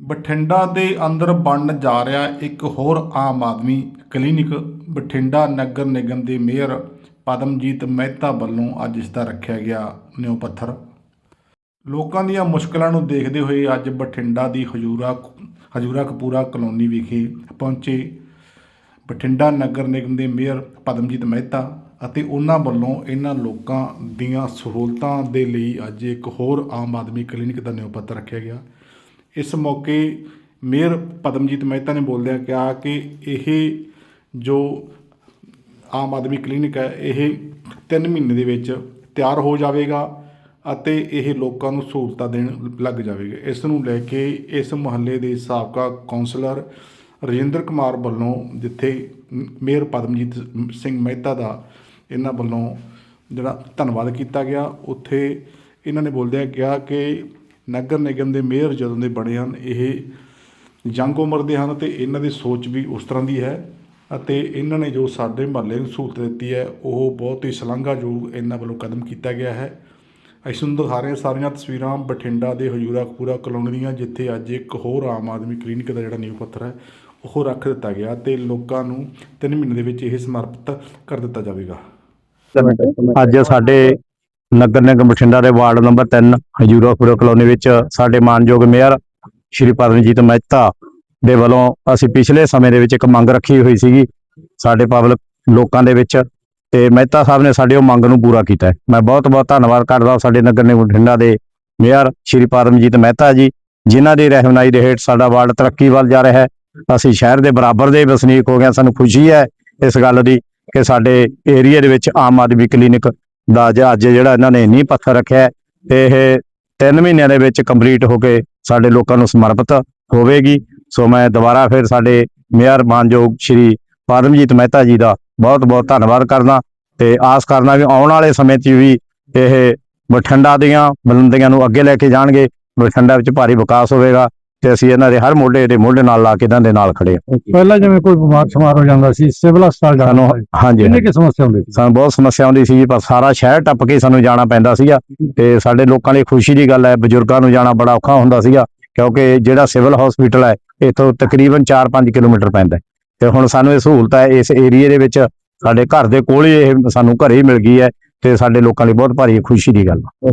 ਬਠਿੰਡਾ ਦੇ ਅੰਦਰ ਬਣਨ ਜਾ ਰਿਹਾ ਇੱਕ ਹੋਰ ਆਮ ਆਦਮੀ ਕਲੀਨਿਕ ਬਠਿੰਡਾ ਨਗਰ ਨਿਗਮ ਦੇ ਮੇਅਰ ਪਦਮਜੀਤ ਮਹਿਤਾ ਵੱਲੋਂ ਅੱਜ ਇਸ ਦਾ ਰੱਖਿਆ ਗਿਆ ਨਿਉ ਪੱਥਰ। ਲੋਕਾਂ ਦੀਆਂ ਮੁਸ਼ਕਲਾਂ ਨੂੰ ਦੇਖਦੇ ਹੋਏ ਅੱਜ ਬਠਿੰਡਾ ਦੀ ਹਜੂਰਾ ਹਜੂਰਾ ਕਪੂਰਾ ਕਲੋਨੀ ਵਿਖੇ ਪਹੁੰਚੇ ਬਠਿੰਡਾ ਨਗਰ ਨਿਗਮ ਦੇ ਮੇਅਰ ਪਦਮਜੀਤ ਮਹਿਤਾ ਅਤੇ ਉਹਨਾਂ ਵੱਲੋਂ ਇਹਨਾਂ ਲੋਕਾਂ ਦੀਆਂ ਸਹੂਲਤਾਂ ਦੇ ਲਈ ਅੱਜ ਇੱਕ ਹੋਰ ਆਮ ਆਦਮੀ ਕਲੀਨਿਕ ਦਾ ਨਿਉ ਪੱਥਰ ਰੱਖਿਆ ਗਿਆ। ਇਸ ਮੌਕੇ ਮੇਅਰ ਪਦਮਜੀਤ ਮਹਿਤਾ ਨੇ ਬੋਲਦਿਆਂ ਕਿਹਾ ਕਿ ਇਹ ਜੋ ਆਮ ਆਦਮੀ ਕਲੀਨਿਕ ਹੈ, ਇਹ 3 ਮਹੀਨੇ ਦੇ ਵਿੱਚ ਤਿਆਰ ਹੋ ਜਾਵੇਗਾ ਅਤੇ ਇਹ ਲੋਕਾਂ ਨੂੰ ਸਹੂਲਤਾਂ ਦੇਣ ਲੱਗ ਜਾਵੇਗਾ। ਇਸ ਨੂੰ ਲੈ ਕੇ ਇਸ ਮੁਹੱਲੇ ਦੇ ਸਾਬਕਾ ਕੌਂਸਲਰ ਰਜਿੰਦਰ ਕੁਮਾਰ ਵੱਲੋਂ, ਜਿੱਥੇ ਮੇਅਰ ਪਦਮਜੀਤ ਸਿੰਘ ਮਹਿਤਾ ਦਾ ਇਹਨਾਂ ਵੱਲੋਂ ਜਿਹੜਾ ਧੰਨਵਾਦ ਕੀਤਾ ਗਿਆ, ਉੱਥੇ ਇਹਨਾਂ ਨੇ ਬੋਲਦਿਆਂ ਕਿਹਾ ਕਿ ਨਗਰ ਨਿਗਮ ਦੇ ਮੇਅਰ ਜਦੋਂ ਦੇ ਬਣੇ ਹਨ, ਇਹ ਯੰਗ ਉਮਰ ਦੇ ਹਨ ਤੇ ਇਹਨਾਂ ਦੀ ਸੋਚ ਵੀ ਉਸ ਤਰ੍ਹਾਂ ਦੀ ਹੈ ਅਤੇ ਇਹਨਾਂ ਨੇ ਜੋ ਸਾਡੇ ਮਹੱਲੇ ਨੂੰ ਸਹੂਲਤ ਦਿੱਤੀ ਹੈ, ਉਹ ਬਹੁਤ ਹੀ ਸ਼ਲਾਘਾਯੋਗ ਇਹਨਾਂ ਵੱਲੋਂ ਕਦਮ ਕੀਤਾ ਗਿਆ ਹੈ। ਅਸੀਂ ਤੁਹਾਨੂੰ ਦਿਖਾ ਰਹੇ ਹਾਂ ਸਾਰੀਆਂ ਤਸਵੀਰਾਂ ਬਠਿੰਡਾ ਦੇ ਹਜੂਰਾ ਕਪੂਰਾ ਕਲੋਨੀ ਦੀਆਂ, ਜਿੱਥੇ ਅੱਜ ਇੱਕ ਹੋਰ ਆਮ ਆਦਮੀ ਕਲੀਨਿਕ ਦਾ ਜਿਹੜਾ ਨੀਂਹ ਪੱਥਰ ਹੈ, ਉਹ ਰੱਖ ਦਿੱਤਾ ਗਿਆ ਤੇ ਲੋਕਾਂ ਨੂੰ 3 ਮਹੀਨੇ ਦੇ ਵਿੱਚ ਇਹ ਸਮਰਪਿਤ ਕਰ ਦਿੱਤਾ ਜਾਵੇਗਾ। ਅੱਜ ਸਾਡੇ ਨਗਰ ਨਿਗਮ ਬਠਿੰਡਾ ਦੇ ਵਾਰਡ ਨੰਬਰ 3 ਹਜੂਰਾਪੁਰ ਕਲੋਨੀ ਵਿੱਚ ਸਾਡੇ ਮਾਨਯੋਗ ਮੇਅਰ ਸ਼੍ਰੀ ਪਰਮਜੀਤ ਮਹਿਤਾ ਦੇ ਵੱਲੋਂ ਅਸੀਂ ਪਿਛਲੇ ਸਮੇਂ ਦੇ ਵਿੱਚ ਇੱਕ ਮੰਗ ਰੱਖੀ ਹੋਈ ਸੀਗੀ ਸਾਡੇ ਪਬਲਿਕ ਲੋਕਾਂ ਦੇ ਵਿੱਚ ਤੇ ਮਹਿਤਾ ਸਾਹਿਬ ਨੇ ਸਾਡੇ ਉਹ ਮੰਗ ਨੂੰ ਪੂਰਾ ਕੀਤਾ ਮੈਂ ਬਹੁਤ ਬਹੁਤ ਧੰਨਵਾਦ ਕਰਦਾ ਸਾਡੇ ਨਗਰ ਨਿਗਮ ਬਠਿੰਡਾ ਦੇ ਮੇਅਰ ਸ਼੍ਰੀ ਪਰਮਜੀਤ ਮਹਿਤਾ ਜੀ, ਜਿਨ੍ਹਾਂ ਦੀ ਰਹਿਨੁਮਾਈ ਦੇ ਹੇਠ ਸਾਡਾ ਵਾਰਡ ਤਰੱਕੀ ਵੱਲ ਜਾ ਰਿਹਾ ਹੈ। ਅਸੀਂ ਸ਼ਹਿਰ ਦੇ ਬਰਾਬਰ ਦੇ ਵਸਨੀਕ ਹੋ ਗਏ ਸਾਨੂੰ ਖੁਸ਼ੀ ਹੈ ਇਸ ਗੱਲ ਦੀ ਕਿ ਸਾਡੇ ਏਰੀਆ ਦੇ ਵਿੱਚ ਆਮ ਆਦਮੀ ਕਲੀਨਿਕ ਦਾ ਅੱਜ ਅੱਜ ਜਿਹੜਾ ਇਹਨਾਂ ਨੇ ਨੀਂਹ ਪੱਥਰ ਰੱਖਿਆ ਤੇ ਇਹ 3 ਮਹੀਨਿਆਂ ਦੇ ਵਿੱਚ ਕੰਪਲੀਟ ਹੋ ਕੇ ਸਾਡੇ ਲੋਕਾਂ ਨੂੰ ਸਮਰਪਿਤ ਹੋਵੇਗੀ। ਸੋ ਮੈਂ ਦੁਬਾਰਾ ਫਿਰ ਸਾਡੇ ਮੇਅਰ ਮਾਨਯੋਗ ਸ਼੍ਰੀ ਪਰਮਜੀਤ ਮਹਿਤਾ ਜੀ ਦਾ ਬਹੁਤ ਬਹੁਤ ਧੰਨਵਾਦ ਕਰਦਾ ਤੇ ਆਸ ਕਰਨਾ ਵੀ ਆਉਣ ਵਾਲੇ ਸਮੇਂ 'ਚ ਵੀ ਇਹ ਬਠਿੰਡਾ ਦੀਆਂ ਬੁਲੰਦੀਆਂ ਨੂੰ ਅੱਗੇ ਲੈ ਕੇ ਜਾਣਗੇ, ਬਠਿੰਡਾ ਵਿੱਚ ਭਾਰੀ ਵਿਕਾਸ ਹੋਵੇਗਾ। ਤੇ ਅਸੀਂ ਇਹਨਾਂ ਦੇ ਹਰ ਮੋਢੇ ਦੇ ਮੋਢੇ ਨਾਲ ਲਾ ਕੇ ਇਹਨਾਂ ਦੇ ਨਾਲ ਖੜੇ ਹਾਂ। ਪਹਿਲਾਂ ਜਿਵੇਂ ਕੋਈ ਬਿਮਾਰ ਸ਼ਮਾਰ ਹੋ ਜਾਂਦਾ ਸੀ ਸਿਵਲ ਹਸਪਤਾਲ ਜਾਣਾ ਸਾਨੂੰ ਹਾਂਜੀ ਕਿੰਨੇ ਕੀ ਸਮੱਸਿਆ ਹੁੰਦੀ ਸੀ? ਸਾਨੂੰ ਬਹੁਤ ਸਮੱਸਿਆ ਆਉਂਦੀ ਸੀ ਪਰ ਸਾਰਾ ਸ਼ਹਿਰ ਟੱਪ ਕੇ ਸਾਨੂੰ ਜਾਣਾ ਪੈਂਦਾ ਸੀਗਾ ਤੇ ਸਾਡੇ ਲੋਕਾਂ ਲਈ ਖੁਸ਼ੀ ਦੀ ਗੱਲ ਹੈ ਬਜ਼ੁਰਗਾਂ ਨੂੰ ਜਾਣਾ ਬੜਾ ਔਖਾ ਹੁੰਦਾ ਸੀਗਾ ਕਿਉਂਕਿ ਜਿਹੜਾ ਸਿਵਲ ਹਸਪੀਟਲ ਹੈ ਇੱਥੋਂ ਤਕਰੀਬਨ 4-5 ਕਿਲੋਮੀਟਰ ਪੈਂਦਾ ਹੈ। ਤੇ ਹੁਣ ਸਾਨੂੰ ਇਹ ਸਹੂਲਤ ਹੈ ਇਸ ਏਰੀਏ ਦੇ ਵਿੱਚ ਸਾਡੇ ਘਰ ਦੇ ਕੋਲ ਹੀ ਇਹ ਸਾਨੂੰ ਘਰੇ ਹੀ ਮਿਲ ਗਈ ਹੈ ਤੇ ਸਾਡੇ ਲੋਕਾਂ ਲਈ ਬਹੁਤ ਭਾਰੀ ਖੁਸ਼ੀ ਦੀ ਗੱਲ ਹੈ।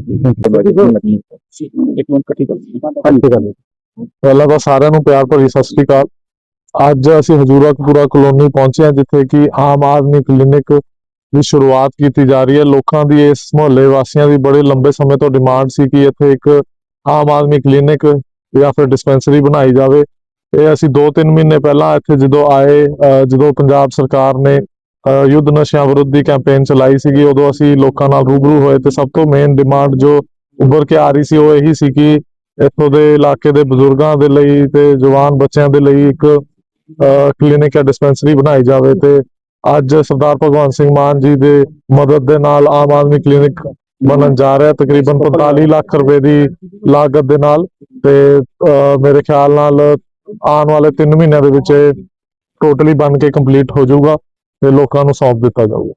ਪਹਿਲਾਂ ਤਾਂ ਸਾਰਿਆਂ ਨੂੰ ਪਿਆਰ ਭਰੀ ਸਤਿ ਸ੍ਰੀ ਅਕਾਲ। ਅੱਜ ਅਸੀਂ ਹਜੂਰਾ ਕਲੋਨੀ ਪਹੁੰਚੇ ਹਾਂ, ਜਿੱਥੇ ਕਿ ਆਮ ਆਦਮੀ ਕਲੀਨਿਕ ਦੀ ਸ਼ੁਰੂਆਤ ਕੀਤੀ ਜਾ ਰਹੀ ਹੈ। ਲੋਕਾਂ ਦੀ ਇਸ ਮੁਹੱਲੇ ਵਾਸੀਆਂ ਦੀ ਬੜੇ ਲੰਬੇ ਸਮੇਂ ਤੋਂ ਡਿਮਾਂਡ ਸੀ ਕਿ ਇੱਥੇ ਇੱਕ ਆਮ ਆਦਮੀ ਕਲੀਨਿਕ ਜਾਂ ਫਿਰ ਡਿਸਪੈਂਸਰੀ ਬਣਾਈ ਜਾਵੇ। ਇਹ ਅਸੀਂ 2-3 ਮਹੀਨੇ ਪਹਿਲਾਂ ਇੱਥੇ ਜਦੋਂ ਆਏ, ਅਹ ਜਦੋਂ ਪੰਜਾਬ ਸਰਕਾਰ ਨੇ, ਅਹ ਯੁੱਧ ਨਸ਼ਿਆਂ ਵਿਰੁੱਧ ਦੀ ਕੈਂਪੇਨ ਚਲਾਈ ਸੀਗੀ, ਉਦੋਂ ਅਸੀਂ ਲੋਕਾਂ ਨਾਲ ਰੂਬਰੂ ਹੋਏ ਤੇ ਸਭ ਤੋਂ ਮੇਨ ਡਿਮਾਂਡ ਜੋ ਉੱਭਰ ਕੇ ਆ ਰਹੀ ਸੀ, ਉਹ ਇਹੀ ਸੀ ਕਿ ਇੱਥੋਂ ਦੇ ਇਲਾਕੇ ਦੇ ਬਜ਼ੁਰਗਾਂ ਦੇ ਲਈ ਤੇ ਜਵਾਨ ਬੱਚਿਆਂ ਦੇ ਲਈ ਇੱਕ ਕਲੀਨਿਕ ਜਾਂ ਡਿਸਪੈਂਸਰੀ ਬਣਾਈ ਜਾਵੇ ਤੇ ਅੱਜ ਸਰਦਾਰ ਭਗਵੰਤ ਸਿੰਘ ਮਾਨ ਜੀ ਦੇ ਮਦਦ ਦੇ ਨਾਲ ਆਮ ਆਦਮੀ ਕਲੀਨਿਕ ਬਣਨ ਜਾ ਰਿਹਾ ਤਕਰੀਬਨ 45 ਲੱਖ ਰੁਪਏ ਦੀ ਲਾਗਤ ਦੇ ਨਾਲ ਤੇ ਮੇਰੇ ਖਿਆਲ ਨਾਲ ਆਉਣ ਵਾਲੇ 3 ਮਹੀਨਿਆਂ ਦੇ ਵਿੱਚ ਇਹ ਟੋਟਲੀ ਬਣ ਕੇ ਕੰਪਲੀਟ ਹੋ ਜਾਊਗਾ ਤੇ ਲੋਕਾਂ ਨੂੰ ਸੌਂਪ ਦਿੱਤਾ ਜਾਊਗਾ।